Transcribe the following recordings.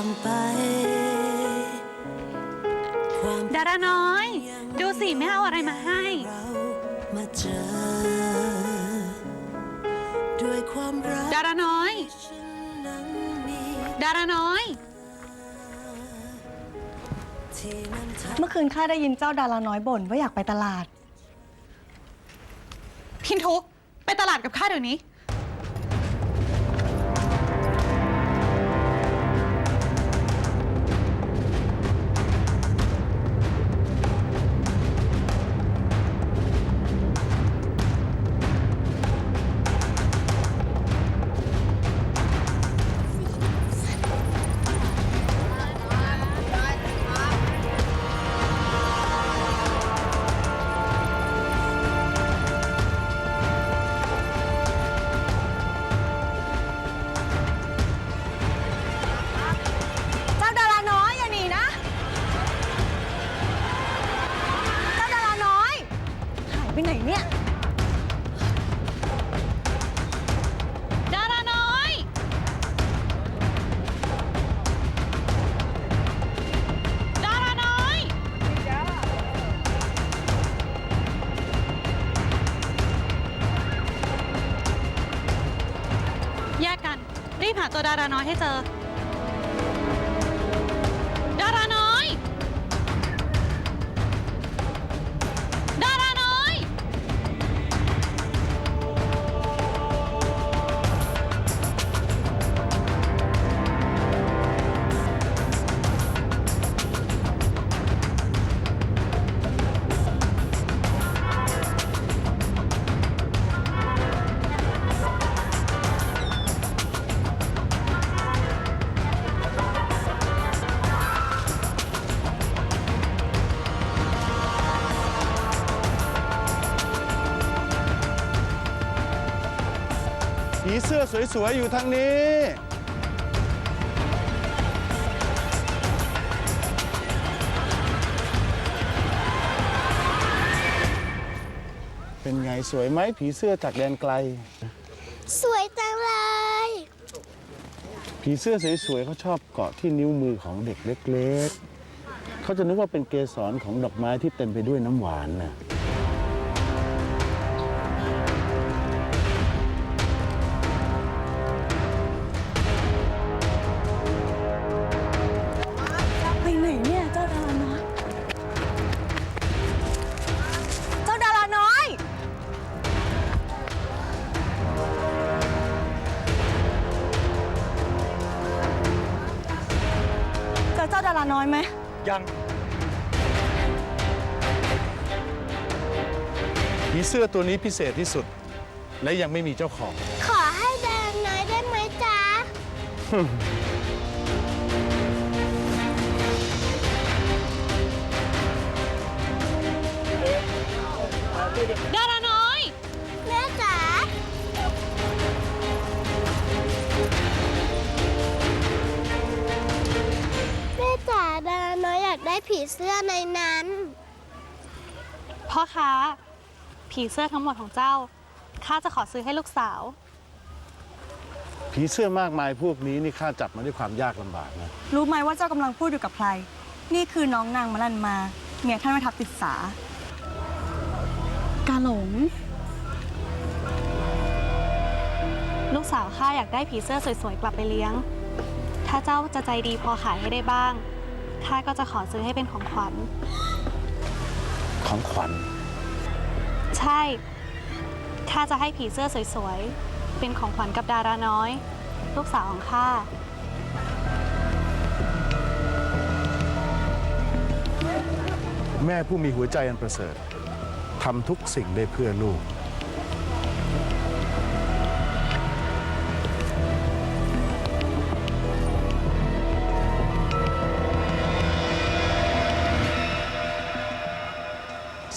างไป ความดาราน้อย ดูสิแม่เอาอะไรมาให้ เรามาเจอ ด้วยความรักดาราน้อย ฉันนั้นมีดาราน้อย ที่นั้นทำเมื่อคืนข้าได้ยินเจ้าดาราน้อยบ่นว่าอยากไปตลาด พินทุกไปตลาดกับข้าเดี๋ยวนี้ ไปไหนเนี่ย ดาราน้อย ดาราน้อย แยกกัน รีบหาตัวดาราน้อยให้เจอ สวย ๆ อยู่ทางนี้ เป็นไงสวยไหมผีเสื้อจากแดนไกล สวยจังเลย ผีเสื้อสวย ๆเขาชอบเกาะที่นิ้วมือของเด็กเล็ก ๆ เขาจะนึกว่าเป็นเกสรของดอกไม้ที่เต็มไปด้วยน้ำหวานน่ะ เจอเจ้าดาราน้อยไหม ยังผีเสื้อตัวนี้พิเศษที่สุด และยังไม่มีเจ้าของ ขอให้แดงน้อยได้ไหมจ๊ะ ดา เสื้อในนั้น พ่อค้าผีเสื้อทั้งหมดของเจ้าข้าจะขอซื้อให้ลูกสาว ผีเสื้อมากมายพวกนี้นี่ข้าจับมาด้วยความยากลำบากนะรู้ไหมว่าเจ้ากำลังพูดอยู่กับใคร นี่คือน้องนางมะลันมาเมียท่านแม่ทัพติดสา กาหลง ลูกสาวข้าอยากได้ผีเสื้อสวยๆกลับไปเลี้ยง ถ้าเจ้าจะใจดีพอขายให้ได้บ้าง ข้าก็จะขอซื้อให้เป็นของขวัญ ของขวัญ ใช่ ข้าจะให้ผีเสื้อสวยๆ เป็นของขวัญกับดาราน้อย ลูกสาวของข้า แม่ผู้มีหัวใจอันประเสริฐทำทุกสิ่งได้เพื่อลูก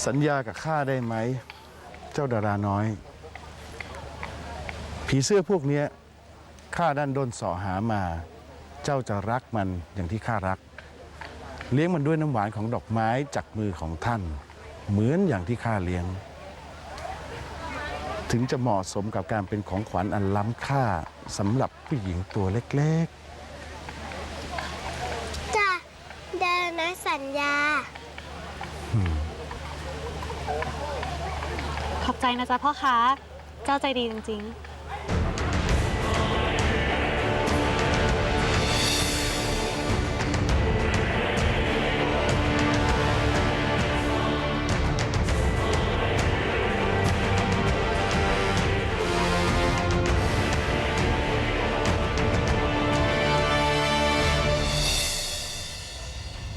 สัญญากับข้าได้ไหม เจ้าดาราน้อย ผีเสื้อพวกเนี้ยข้าดันด้นสอหามา เจ้าจะรักมันอย่างที่ข้ารัก เลี้ยงมันด้วยน้ำหวานของดอกไม้จากมือของท่าน เหมือนอย่างที่ข้าเลี้ยง ถึงจะเหมาะสมกับการเป็นของขวัญอันล้ำค่าสำหรับผู้หญิงตัวเล็กๆจะได้นายสัญญา ขอบใจนะจ๊ะพ่อค้า เจ้าใจดีจริง ๆ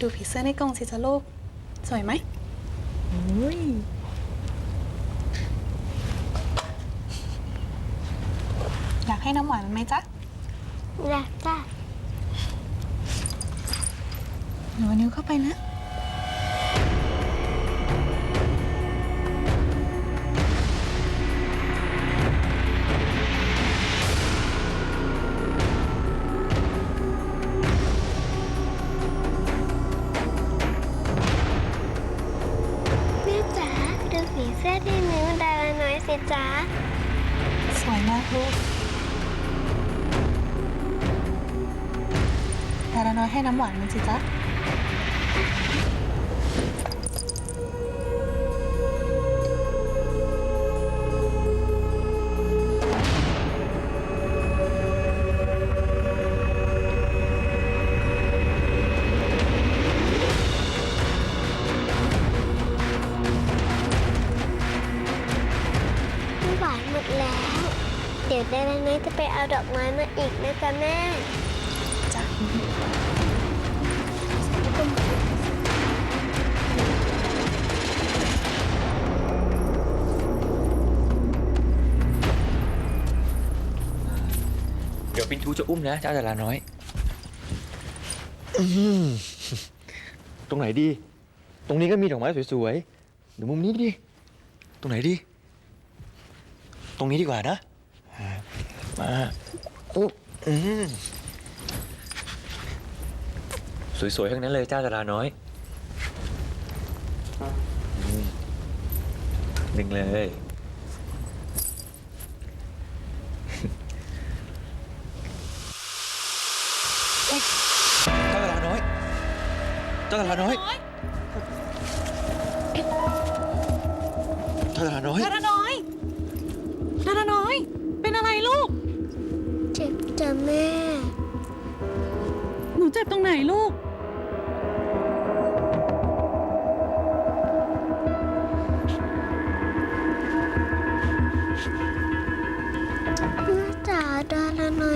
ดูผีเสื้อในกรงสิจ๊ะลูก สวยไหมอยากให้น้ำหวานมันไหมจ๊ะอยากจ้ะหนูเอานิ้วเข้าไปนะ แม่จ๋าดูผีเสื้อที่นิ้วดาราน้อยสิจ๊ะสวยมากลูก น้อยให้น้ำหวานมันสิจ๊ะไม่หวานหมดแล้ว เดี๋ยวดาราน้อยจะไปเอาดอกไม้มาอีกนะจ๊ะแม่ ยวปินทูจะอุ้มนะเจ้าดาราน้อย ตรงไหนดี ตรงนี้ก็มีดอกไม้สวยๆเดี๋ยวมุมนี้ดิตรงไหนดี ตรงนี้ดีกว่านะ มาอุ๊บอืมสวยๆทั้งนั้นเลยเจ้าดาราน้อยอืมดึงเลย เจ้าดาราน้อย เจ้าดาราน้อย ดาราน้อย ดาราน้อย เป็นอะไรลูก เจ็บจ้ะแม่ หนูเจ็บตรงไหนลูก แม่จ๋าดาราน้อย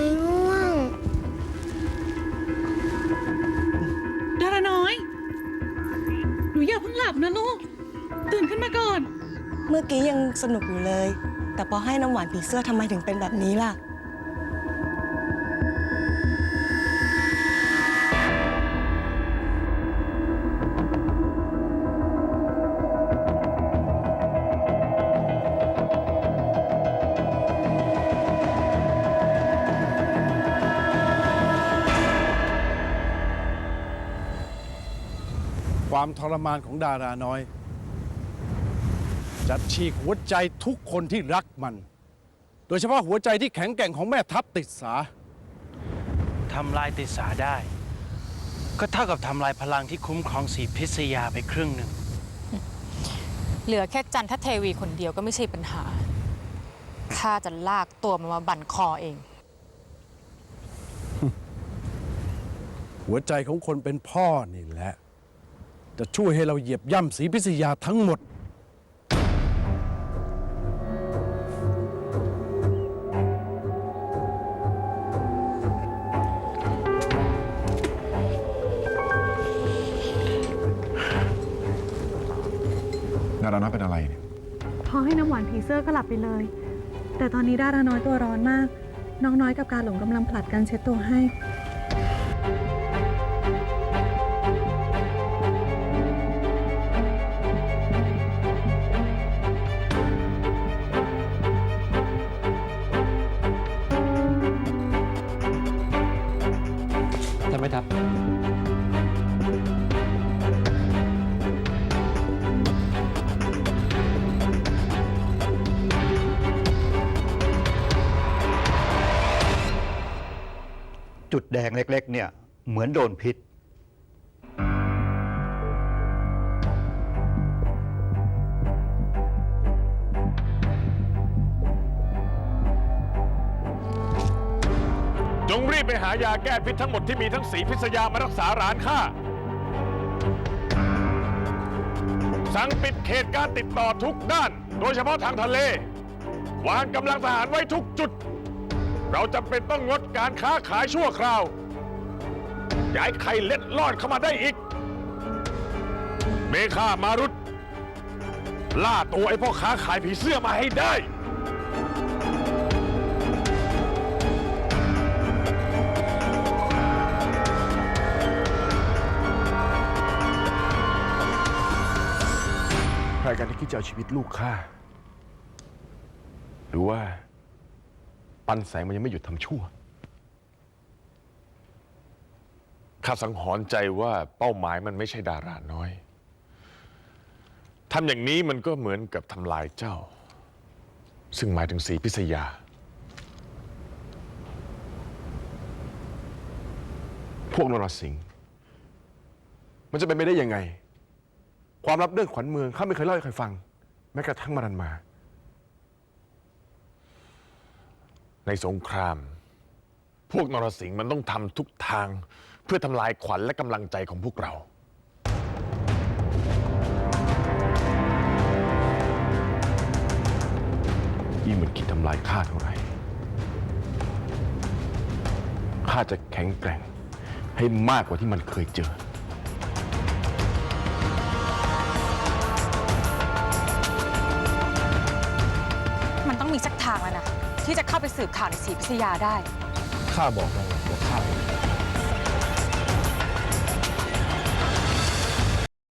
เมื่อกี้ยังสนุกอยู่เลย แต่พอให้น้ำหวานผีเสื้อทำไมถึงเป็นแบบนี้ล่ะ ความทรมานของดาราน้อย จะฉีกหัวใจทุกคนที่รักมัน โดยเฉพาะหัวใจที่แข็งแกร่งของแม่ทัพติดสา ทำลายติสาได้ ก็เท่ากับทำลายพลังที่คุ้มครองสีพิษยาไปครึ่งหนึ่ง เหลือแค่จันทเทวีคนเดียวก็ไม่ใช่ปัญหา ข้าจะลากตัวมันมาบั่นคอเอง หัวใจของคนเป็นพ่อนี่แหละ จะช่วยให้เราเหยียบย่ำสีพิษยาทั้งหมด ดาราน้อยเป็นอะไรเนี่ยพอให้น้ำหวานผีเสื้อก็หลับไปเลย แต่ตอนนี้ดาราน้อยตัวร้อนมาก น้องน้อยกับการหลงกำลังผลัดกันเช็ดตัวให้ จุดแดงเล็ก ๆ เนี่ย เหมือนโดนพิษ จงรีบไปหายาแก้พิษทั้งหมดที่มีทั้งสีพิษยามารักษาร้านข้า สั่งปิดเขตการติดต่อทุกด้าน โดยเฉพาะทางทะเล วางกำลังทหารไว้ทุกจุด เราจำเป็นต้องงดการค้าขายชั่วคราวย่าให้ใครเล็ดลอดเข้ามาได้อีก เมฆามารุตล่าตัวไอ้พ่อค้าขายผีเสื้อมาให้ได้ ใครกันที่คิดจะเอาชีวิตลูกข้าหรือว่า ปันแสงมันยังไม่หยุดทำชั่ว ข้าสังหรณ์ใจว่าเป้าหมายมันไม่ใช่ดาราน้อย ทำอย่างนี้มันก็เหมือนกับทำลายเจ้า ซึ่งหมายถึงสีพิษยา พวกนรสิงห์มันจะเป็นไปได้ยังไง ความลับเรื่องขวัญเมืองข้าไม่เคยเล่าให้ใครฟัง แม้กระทั่งมารันมา ในสงคราม พวกนรสิงห์มันต้องทำทุกทาง เพื่อทำลายขวัญและกำลังใจของพวกเรายิ่มันคิดทำลายข้าเท่าไหร่ข้าจะแข็งแกร่งให้มากกว่าที่มันเคยเจอ ไปสืบข่าวในสีพิษยาได้ ข้าบอกแล้วว่าข้า